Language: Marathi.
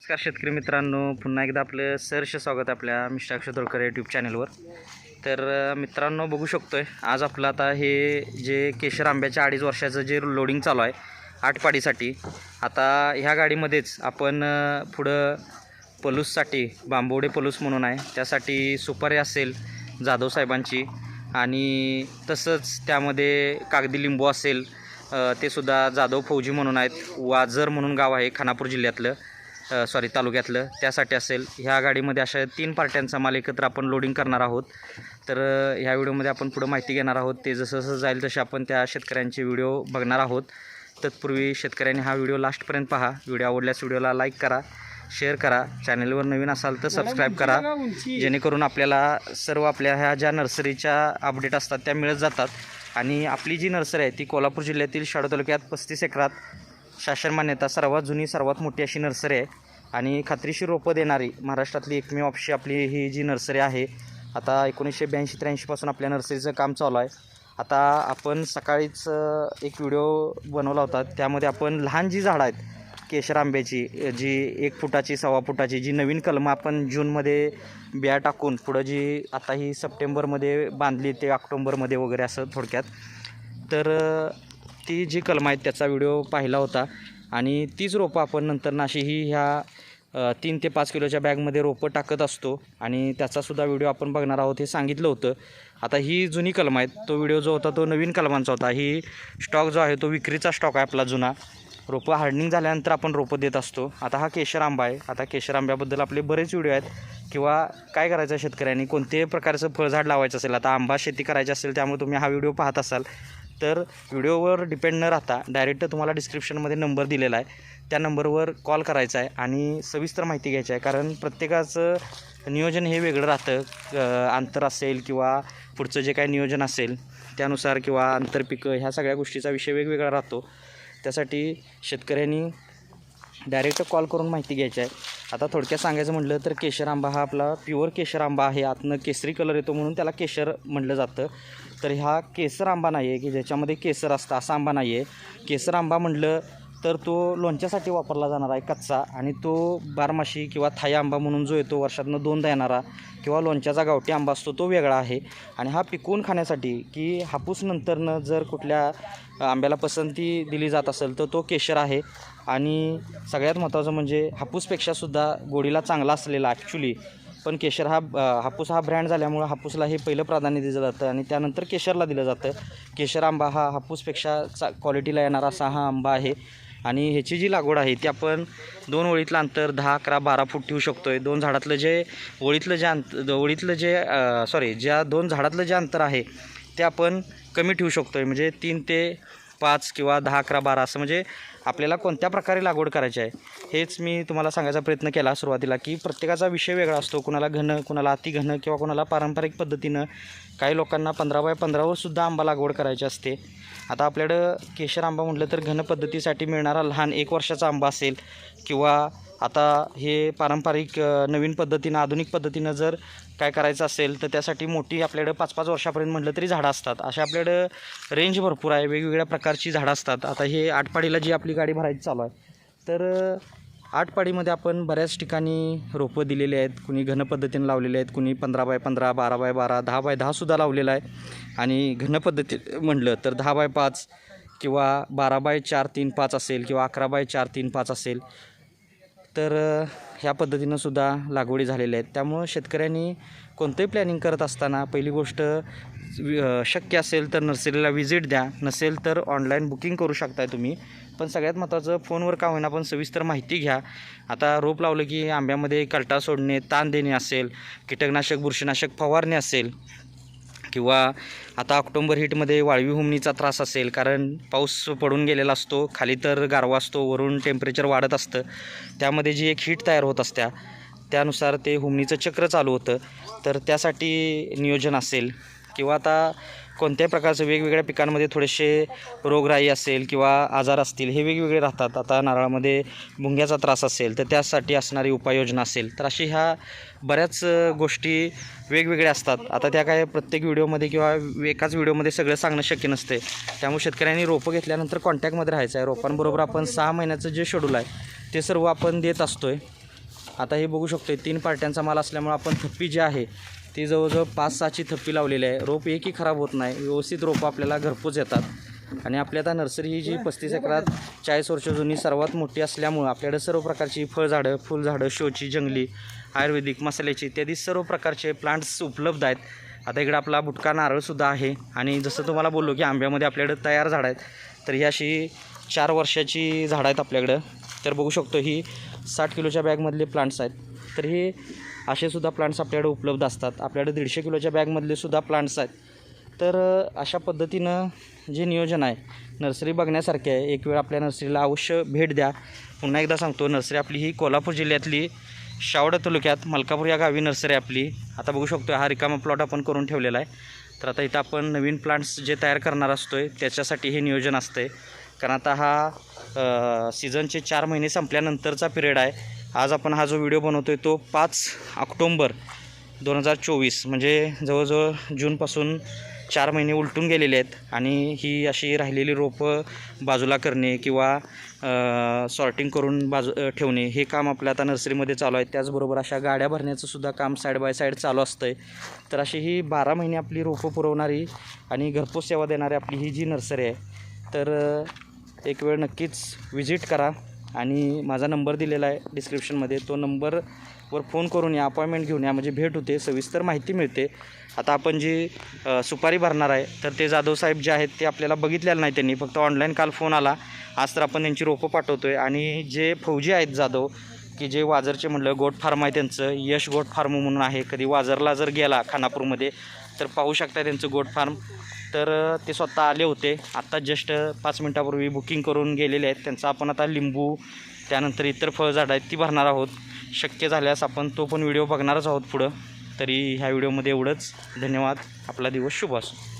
नमस्कार शेतकरी मित्रांनो पुन्हा एकदा आपलं सहर्ष स्वागत आपल्या मिस्टर अक्षय तोडकर यूट्यूब चॅनलवर तर मित्रांनो बघू शकतोय आज आपलं आता हे जे केशर आंब्याच्या अडीच वर्षाचं जे लोडिंग चालू आहे आठपाडीसाठी आता ह्या गाडीमध्येच आपण पुढं पलूससाठी बांबोडे पलूस म्हणून आहे त्यासाठी सुपारी असेल जाधव साहेबांची आणि तसंच त्यामध्ये कागदी लिंबू असेल ते सुद्धा जाधव फौजी म्हणून आहेत वाजर म्हणून गाव आहे खानापूर जिल्ह्यातलं. सॉरी तालुक्यातलं. त्यासाठी असेल. ह्या गाडीमध्ये अशा तीन पार्ट्यांचा माल एकत्र आपण लोडिंग करणार आहोत. तर ह्या व्हिडिओमध्ये आपण पुढं माहिती घेणार आहोत. ते जसं जसं जाईल तसे आपण त्या शेतकऱ्यांचे व्हिडिओ बघणार आहोत. तत्पूर्वी शेतकऱ्यांनी हा व्हिडिओ लास्टपर्यंत पहा. व्हिडिओ आवडल्यास व्हिडिओला लाईक करा शेअर करा. चॅनलवर नवीन असाल तर सबस्क्राईब करा. जेणेकरून आपल्याला सर्व आपल्या ह्या ज्या नर्सरीच्या अपडेट असतात त्या मिळत जातात. आणि आपली जी नर्सरी आहे ती कोल्हापूर जिल्ह्यातील शाडो तालुक्यात पस्तीस एकरात शासन मान्यता सर्वात जुनी सर्वात मोठी अशी नर्सरी आहे. आणि खात्रीशीर रोपं देणारी महाराष्ट्रातली एकमेव ऑप्शी आपली ही जी नर्सरी आहे आता एकोणीसशे ब्याऐंशी त्र्याऐंशीपासून आपल्या नर्सरीचं काम चालू आहे. आता आपण सकाळीच एक व्हिडिओ बनवला होता. त्यामध्ये आपण लहान जी झाडं आहेत केशर आंब्याची जी एक फुटाची सव्वा फुटाची जी नवीन कलमं आपण जूनमध्ये बिया टाकून पुढं जी आता ही सप्टेंबरमध्ये बांधली ते ऑक्टोंबरमध्ये वगैरे असं थोडक्यात. तर ती जी कलमं आहेत त्याचा व्हिडिओ पाहिला होता. आणि तीच रोपं आपण नंतर नाशी ही ह्या तीन ते पाच किलोच्या बॅगमध्ये रोपं टाकत असतो. आणि त्याचासुद्धा व्हिडिओ आपण बघणार आहोत हे सांगितलं होतं. आता ही जुनी कलम आहेत. तो व्हिडिओ जो होता तो नवीन कलमांचा होता. ही स्टॉक जो आहे तो विक्रीचा स्टॉक आहे आपला जुना. रोपं हार्डनिंग झाल्यानंतर आपण रोपं देत असतो. आता हा केशर आंबा आहे. आता केशर आंब्याबद्दल आपले बरेच व्हिडिओ आहेत. किंवा काय करायचं आहे शेतकऱ्यांनी? कोणत्याही प्रकारचं फळझाड लावायचं असेल आता आंबा शेती करायची असेल त्यामुळे तुम्ही हा व्हिडिओ पाहत असाल. तर व्हिडिओवर डिपेंड न राहता डायरेक्ट तुम्हाला डिस्क्रिप्शनमध्ये नंबर दिलेला आहे. त्या नंबरवर कॉल करायचा आहे आणि सविस्तर माहिती घ्यायची आहे. कारण प्रत्येकाचं नियोजन हे वेगळं राहतं. आंतर अंतर असेल किंवा पुढचं जे काही नियोजन असेल त्यानुसार किंवा आंतरपिकं ह्या सगळ्या गोष्टीचा विषय वेगवेगळा राहतो. त्यासाठी शेतकऱ्यांनी डायरेक्ट कॉल करून माहिती घ्यायची आहे. आता थोडक्यात सांगायचं म्हटलं तर केशर आंबा हा आपला प्युअर केशर आंबा आहे. आतनं केसरी कलर येतो म्हणून त्याला केशर म्हटलं जातं. तर हा केसर आंबा नाही आहे की ज्याच्यामध्ये केसर असतं असा आंबा नाही आहे केसर आंबा म्हटलं तर तो लोणच्यासाठी वापरला जाणारा आहे कच्चा आणि तो बारमाशी किंवा थाई आंबा म्हणून जो येतो वर्षातनं दोनदा येणारा किंवा लोणच्याचा गावठी आंबा असतो तो वेगळा आहे. आणि हा पिकवून खाण्यासाठी की हापूस नंतरनं जर कुठल्या आंब्याला पसंती दिली जात असेल तर तो केशर आहे. आणि सगळ्यात महत्त्वाचं म्हणजे हापूसपेक्षासुद्धा गोडीला चांगला असलेला ॲक्च्युली पण केशर हा हापूस हा ब्रँड झाल्यामुळं हापूसला हे पहिलं प्राधान्य दिलं जातं आणि त्यानंतर केशरला दिलं जातं. केशर आंबा हा हापूसपेक्षा चा क्वालिटीला येणारा असा हा आंबा आहे. आणि ह्याची जी लागवड आहे ती आपण दोन ओळीतलं अंतर दहा अकरा बारा फूट ठेवू शकतो आहे दोन झाडातलं जे ओळीतलं जे अंत ओळीतलं जे सॉरी ज्या दोन झाडातलं जे अंतर आहे ते आपण कमी ठेवू शकतो आहे म्हणजे तीन ते पाच किंवा दहा अकरा बारा असं म्हणजे आपल्याला कोणत्या प्रकारे लागवड करायची आहे हेच मी तुम्हाला सांगायचा प्रयत्न केला सुरुवातीला की प्रत्येकाचा विषय वेगळा असतो. कुणाला घन कुणाला अतिघन किंवा कुणाला पारंपरिक पद्धतीनं काही लोकांना पंधरा बाय पंधरावरसुद्धा आंबा लागवड करायची असते. आता आपल्याकडं केशर आंबा म्हटलं तर घन पद्धतीसाठी मिळणारा लहान एक वर्षाचा आंबा असेल किंवा आता हे पारंपरिक नवीन पद्धतीनं आधुनिक पद्धतीनं जर काय करायचं असेल तर त्यासाठी मोठी आपल्याकडं पाच पाच वर्षापर्यंत म्हटलं तरी झाडं असतात. अशा आपल्याकडं रेंज भरपूर आहे वेगवेगळ्या प्रकारची झाडं असतात. आता हे आटपाडीला जी आपली गाडी भरायची चालू आहे तर आठपाडीमध्ये आटपाडीमध्ये आपण बऱ्याच ठिकाणी रोपं दिलेली आहेत. कुणी घन पद्धतीनं लावलेले आहेत कुणी पंधरा बाय पंधरा बारा बाय बारा दहा बाय दहासुद्धा लावलेला आहे. आणि घन पद्धती म्हटलं तर दहा बाय पाच किंवा बारा बाय चार तीन पाच असेल किंवा अकरा बाय चार तीन पाच असेल तर ह्या पद्धतीनं सुद्धा लागवडी झालेल्या आहेत. त्यामुळं शेतकऱ्यांनी कोणतंही प्लॅनिंग करत असताना पहिली गोष्ट शक्य असेल तर नर्सरीला व्हिजिट द्या. नसेल तर ऑनलाईन बुकिंग करू शकताय तुम्ही. पण सगळ्यात महत्त्वाचं फोनवर का होईना पण सविस्तर माहिती घ्या. आता रोप लावलं की आंब्यामध्ये कलटा सोडणे ताण देणे असेल कीटकनाशक बुरशीनाशक फवारणे असेल किंवा आता ऑक्टोंबर हिटमध्ये वाळवी हुमणीचा त्रास असेल कारण पाऊस पडून गेलेला असतो खाली तर गारवा असतो वरून टेम्परेचर वाढत असतं त्यामध्ये जी एक हीट तयार होत असत्या त्यानुसार ते हुमणीचं चक्र चालू होतं. तर त्यासाठी नियोजन असेल. किंवा आता कोणत्याही प्रकारचं वेगवेगळ्या पिकांमध्ये थोडेसे रोगराई असेल किंवा आजार असतील हे वेगवेगळे राहतात. आता नारळामध्ये भुंग्याचा त्रास असेल तर त्यासाठी असणारी उपाययोजना असेल तर अशी ह्या बऱ्याच गोष्टी वेगवेगळ्या असतात. आता त्या काय प्रत्येक व्हिडिओमध्ये किंवा एकाच व्हिडिओमध्ये सगळं सांगणं शक्य नसते. त्यामुळे शेतकऱ्यांनी रोपं घेतल्यानंतर कॉन्टॅक्टमध्ये राहायचं आहे. रोपांबरोबर आपण सहा महिन्याचं जे शेड्यूल आहे ते सर्व आपण देत असतो आहे आता हे बघू शकतो आहे तीन पार्ट्यांचा माल असल्यामुळे आपण थप्पी जी आहे ती जवळजवळ पाच सहाची थप्पी लावलेली आहे. रोप एकही खराब होत नाही. व्यवस्थित रोपं आपल्याला घरपोच येतात. आणि आपली आता नर्सरी ही जी पस्तीस एकरात चाळीस वर्ष जुनी सर्वात मोठी असल्यामुळं आपल्याकडे सर्व प्रकारची फळझाडं फुलझाडं शोची जंगली आयुर्वेदिक मसाल्याची इत्यादी सर्व प्रकारचे प्लांट्स उपलब्ध आहेत. आता इकडे आपला बुटका नारळसुद्धा आहे. आणि जसं तुम्हाला बोललो की आंब्यामध्ये आपल्याकडं तयार झाडं आहेत. तर ही अशी चार वर्षाची झाडं आहेत आपल्याकडं. तर बघू शकतो ही साठ किलोच्या बॅगमधले प्लांट्स आहेत. तर हे असे सुद्धा प्लांट्स आपल्याकडे उपलब्ध असतात. आपल्याकडे दीडशे किलोच्या बॅगमधले सुद्धा प्लांट्स आहेत. तर अशा पद्धतीनं जे नियोजन आहे नर्सरी बघण्यासारखे आहे. एक वेळ आपल्या नर्सरीला अवश्य भेट द्या. पुन्हा एकदा सांगतो नर्सरी आपली ही कोल्हापूर जिल्ह्यातली शावडा तालुक्यात मलकापूर या गावी नर्सरी आपली. आता बघू शकतो हा रिकामा प्लॉट आपण करून ठेवलेला आहे. तर आता इथं आपण नवीन प्लांट्स जे तयार करणार असतो आहे त्याच्यासाठी हे नियोजन असतं आहे कारण आता हा सीझनचे चार महिने संपल्यानंतरचा पिरियड आहे. आज आपण हा जो व्हिडिओ बनवतो आहे तो पाच ऑक्टोंबर दोन हजार चोवीस म्हणजे जवळजवळ जूनपासून चार महिने उलटून गेलेले आहेत आणि ही अशी राहिलेली रोपं बाजूला करणे किंवा सॉर्टिंग करून बाजू ठेवणे हे काम आपल्या आता नर्सरीमध्ये चालू आहे. त्याचबरोबर अशा गाड्या भरण्याचं सुद्धा काम साईड बाय साईड चालू असतं आहे तर अशी ही बारा महिने आपली रोपं पुरवणारी आणि घरपोच सेवा देणारी आपली ही जी नर्सरी आहे तर एक वेळ नक्कीच विजिट करा. आणि माझा नंबर दिलेला आहे डिस्क्रिप्शनमध्ये. तो नंबरवर फोन करून या अपॉइंटमेंट घेऊन या. म्हणजे भेट होते सविस्तर माहिती मिळते. आता आपण जी सुपारी भरणार आहे तर ते जाधव साहेब जे आहेत ते आपल्याला बघितलेलं नाही त्यांनी. फक्त ऑनलाईन काल फोन आला. आज तर आपण त्यांची रोपं पाठवतो आहे आणि जे फौजी आहेत जाधव की जे वाजरचे म्हटलं गोट फार्म आहे त्यांचं यश गोट फार्म म्हणून आहे. कधी वाजरला जर गेला खानापूरमध्ये तर पाहू शकता त्यांचं गोट फार्म. तर ते स्वतः आले होते. आत्ता जस्ट पाच मिनटापूर्वी बुकिंग करून गेलेले आहेत. त्यांचा आपण आता लिंबू त्यानंतर इतर फळझाडं आहेत ती भरणार आहोत. शक्य झाल्यास आपण तो पण व्हिडिओ बघणारच आहोत पुढं. तरी ह्या व्हिडिओमध्ये एवढंच. धन्यवाद. आपला दिवस शुभ असो.